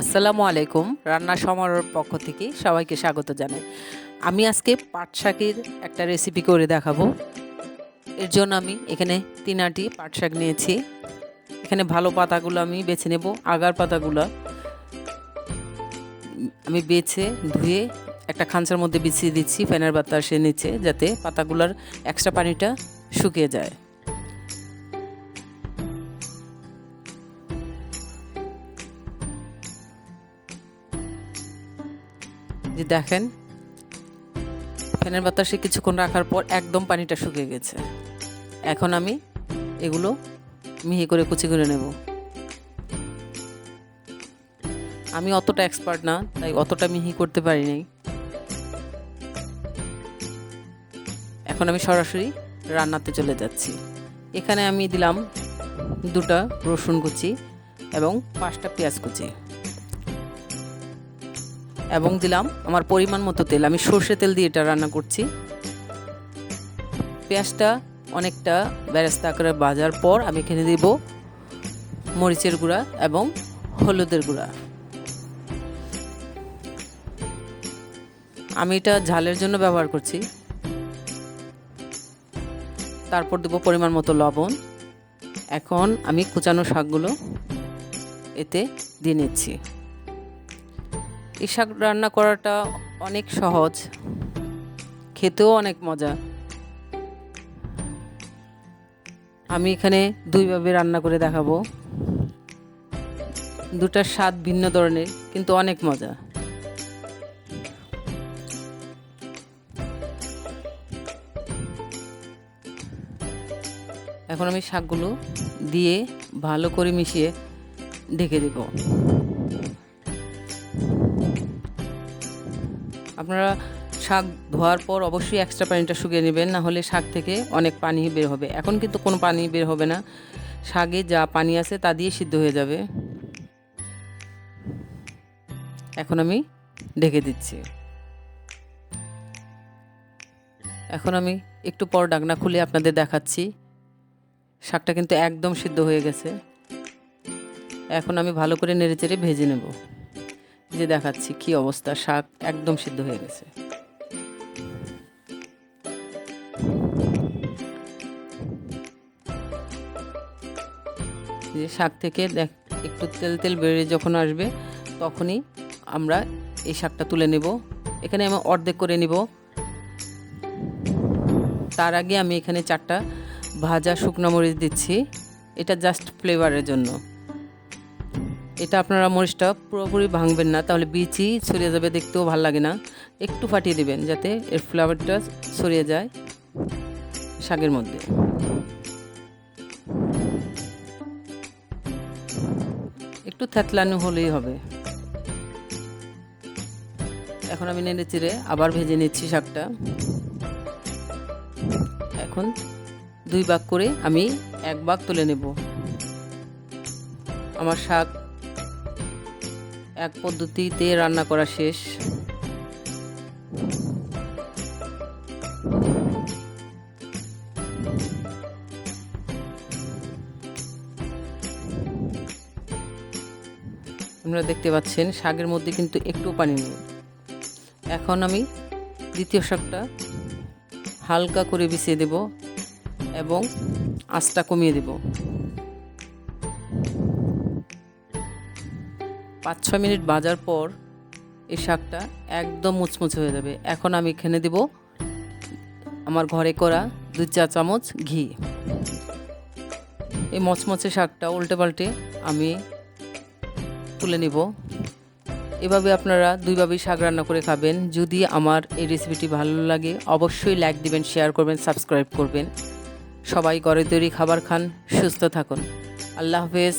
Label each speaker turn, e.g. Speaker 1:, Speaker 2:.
Speaker 1: আসসালামু আলাইকুম রান্না সমারোহর পক্ষ থেকে সবাইকে স্বাগত জানাই। আমি আজকে পাট শাকের একটা রেসিপি করে দেখাবো। এর জন্য আমি এখানে তিন আটি পাট শাক নিয়েছি। এখানে ভালো পাতাগুলো আমি বেছে নেব, আগার পাতাগুলো। আমি বেছে ধুয়ে একটা খাঁচার মধ্যে বিছিয়ে দিচ্ছি ফ্যানের বাতাসে নিচে, যাতে পাতাগুলোর এক্সট্রা পানিটা শুকিয়ে যায়। যে দেখেন, ফ্যানের বাতাসে কিছুক্ষণ রাখার পর একদম পানিটা শুকিয়ে গেছে। এখন আমি এগুলো মিহি করে কুচি করে নেব। আমি অতটা এক্সপার্ট না, তাই অতটা মিহি করতে পারি নাই। এখন আমি সরাসরি রান্নাতে চলে যাচ্ছি। এখানে আমি দিলাম দুটা রসুন কুচি এবং পাঁচটা পেঁয়াজ কুচি। এবং দিলাম আমার পরিমাণ মতো তেল। আমি সর্ষে তেল দিয়ে এটা রান্না করছি। পেঁয়াজটা অনেকটা বেরেস্তা আকারে ভাজার পর আমি এখানে দিব মরিচের গুঁড়া এবং হলুদের গুঁড়া। আমি এটা ঝালের জন্য ব্যবহার করছি। তারপর দেবো পরিমাণ মতো লবণ। এখন আমি কুচানো শাকগুলো এতে দিয়ে নিচ্ছি। শাক রান্না করাটা অনেক সহজ। খেতেও অনেক মজা। আমি এখানে দুইভাবে রান্না করে দেখাবো। দুটার স্বাদ ভিন্ন ধরনের, কিন্তু অনেক মজা। এখন আমি শাকগুলো দিয়ে ভালো করে মিশিয়ে ঢেকে দেবো। আপনারা শাক ধোয়ার পর অবশ্যই এক্সট্রা পানিটা শুকিয়ে নেবেন, না হলে শাক থেকে অনেক পানি বের হবে। এখন কিন্তু কোনো পানি বের হবে না। শাকে যা পানি আছে তা দিয়ে সিদ্ধ হয়ে যাবে। এখন আমি ঢেকে দিচ্ছি। এখন আমি একটু পর ডাকনা খুলে আপনাদের দেখাচ্ছি। শাকটা কিন্তু একদম সিদ্ধ হয়ে গেছে। এখন আমি ভালো করে নেড়ে চেড়ে ভেজে নেব। যে দেখাচ্ছি কি অবস্থা, শাক একদম সিদ্ধ হয়ে গেছে। যে শাক থেকে দেখ, একটু তেল তেল বেরিয়ে যখন আসবে, তখনই আমরা এই শাকটা তুলে নেব। এখানে আমি অর্ধেক করে নিব। তার আগে আমি এখানে চারটা ভাজা শুকনো মরিচ দিচ্ছি। এটা জাস্ট ফ্লেভারের জন্য। এটা আপনারা মরিচটা পুরোপুরি ভাঙবেন না, তাহলে বিচি ছড়িয়ে যাবে দেখতেও ভালো লাগে না। একটু ফাটিয়ে দেবেন যাতে এর ফ্লেভারটা ছড়িয়ে যায় শাকের মধ্যে। একটু থ্যাতলানো হলেই হবে। এখন আমি নেড়ে চিড়ে আবার ভেজে নিচ্ছি শাকটা। এখন দুই ভাগ করে আমি এক ভাগ তুলে নেব। আমার শাক এক পদ্ধতিতে রান্না করা শেষ। আপনারা দেখতে পাচ্ছেন, শাকের মধ্যে কিন্তু একটু পানি নেই। এখন আমি দ্বিতীয় শাকটা হালকা করে বিছিয়ে দেব এবং আঁচটা কমিয়ে দেব। পাঁচ ছ মিনিট বাজার পর এই শাকটা একদম মুচমুচে হয়ে যাবে। এখন আমি এখানে দেব আমার ঘরে করা দুই চা চামচ ঘি। এই মচমচে শাকটা উল্টে পাল্টে আমি তুলে নিব। এভাবে আপনারা দুইভাবেই শাক রান্না করে খাবেন। যদি আমার এই রেসিপিটি ভালো লাগে, অবশ্যই লাইক দিবেন শেয়ার করবেন সাবস্ক্রাইব করবেন। সবাই ঘরে তৈরি খাবার খান, সুস্থ থাকুন। আল্লাহ হাফেজ।